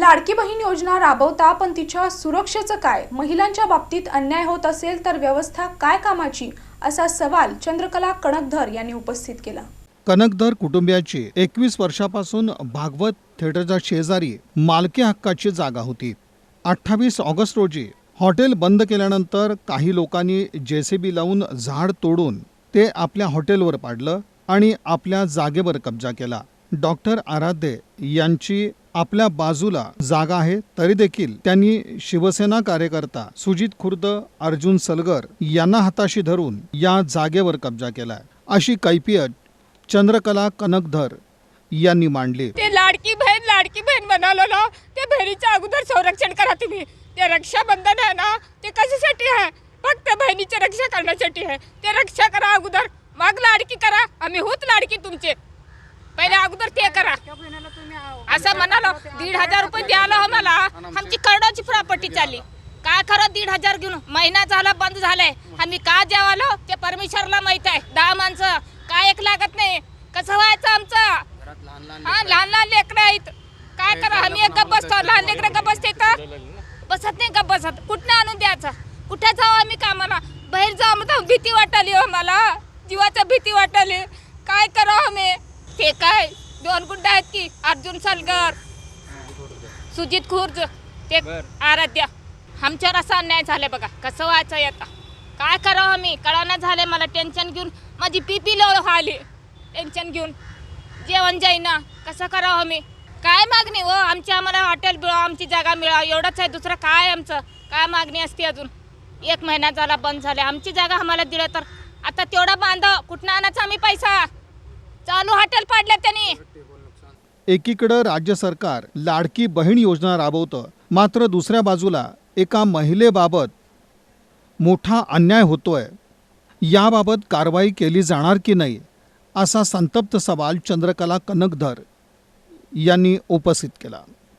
लाडकी बहीण योजना राबवता पण तिच्या सुरक्षेचं काय? महिलांच्या बाबतीत अन्याय होत असेल तर व्यवस्था काय कामाची? असा सवाल चंद्रकला कणकधर यांनी उपस्थित केला. कनकधर कुटुंबियाची एकवीस वर्षापासून भागवत थिएटरच्या शेजारी मालकी हक्काची जागा होती. अठ्ठावीस ऑगस्ट रोजी हॉटेल बंद केल्यानंतर काही लोकांनी जेसीबी लावून झाड तोडून ते आपल्या हॉटेलवर पाडलं आणि आपल्या जागेवर कब्जा केला. डॉक्टर आराध्य यांची आपल्या बाजूला जागा आहे तरी देखील त्यांनी शिवसेना कार्यकर्ता सुजित खुर्द अर्जुन सलगर यांना हाताशी धरून या जागेवर कब्जा केलाय. अशी कैफियत चंद्रकला कनकधर यांनी मांडली. ते लाडकी बहीण लाडकी बहीण म्हणालो ना ते बहिणीच्या अगोदर संरक्षण करा तुम्ही. ते रक्षाबंधन आहे ना ते कशासाठी आहे? फक्त बहिणीची रक्षा करण्यासाठी आहे. ते रक्षा करा अगोदर. मग लाडकी करा आम्ही होत लाडकी तुमचे. पहिले अगोदर ते करा. असं म्हणालो दीड हजार रुपये द्यायला हो मला. आमची करोडाची प्रॉपर्टी चालली. काय खरं दीड हजार घेऊन? महिना झाला बंद झालाय. आम्ही का जेवालो ते परमेश्वरला माहीत आहे. दहा माणसं. काय एक लागत नाही. कसं व्हायचं आमचं? हा लहान लहान लेकरं आहेत. काय करा? आम्ही एक गप्प बसतो. लहान लेकरं गप्प बसते का? बसत नाही गप्प बसत. कुठनं आणून द्यायचं? कुठे जाऊ आम्ही कामाला? बाहेर जाऊ म्हणतो भीती वाटाली हो मला. जीवाचा भीती वाटाली. काय करावं आम्ही? ते काय दोन गुंड आहेत की अर्जुन सलगर सुजित खुर्ज ते आराध्या. आमच्यावर असा अन्याय झालाय बघा. कसं व्हायचं आता? काय करावं आम्ही कळाना झालंय मला टेन्शन घेऊन. माझी पी लो आली टेन्शन घेऊन. जेवण जाईना. कसं करावं आम्ही काय मागणी हो? आमची आम्हाला हॉटेल मिळावं आमची जागा मिळावं एवढंच आहे दुसरं काय आमचं? काय मागणी असते अजून? एक महिना झाला बंद झाला आमची जागा आम्हाला दिलं तर. आता तेवढा बांधव. कुठनं आणायचा आम्ही पैसा? चालू हॉटेल पाडल्या त्यांनी. एकीकडं राज्य सरकार लाडकी बहीण योजना राबवतं मात्र दुसऱ्या बाजूला एका महिलेबाबत मोठा अन्याय होतोय. याबाबत कारवाई केली जाणार की नाही असा संतप्त सवाल चंद्रकला कनकधर यांनी उपस्थित केला.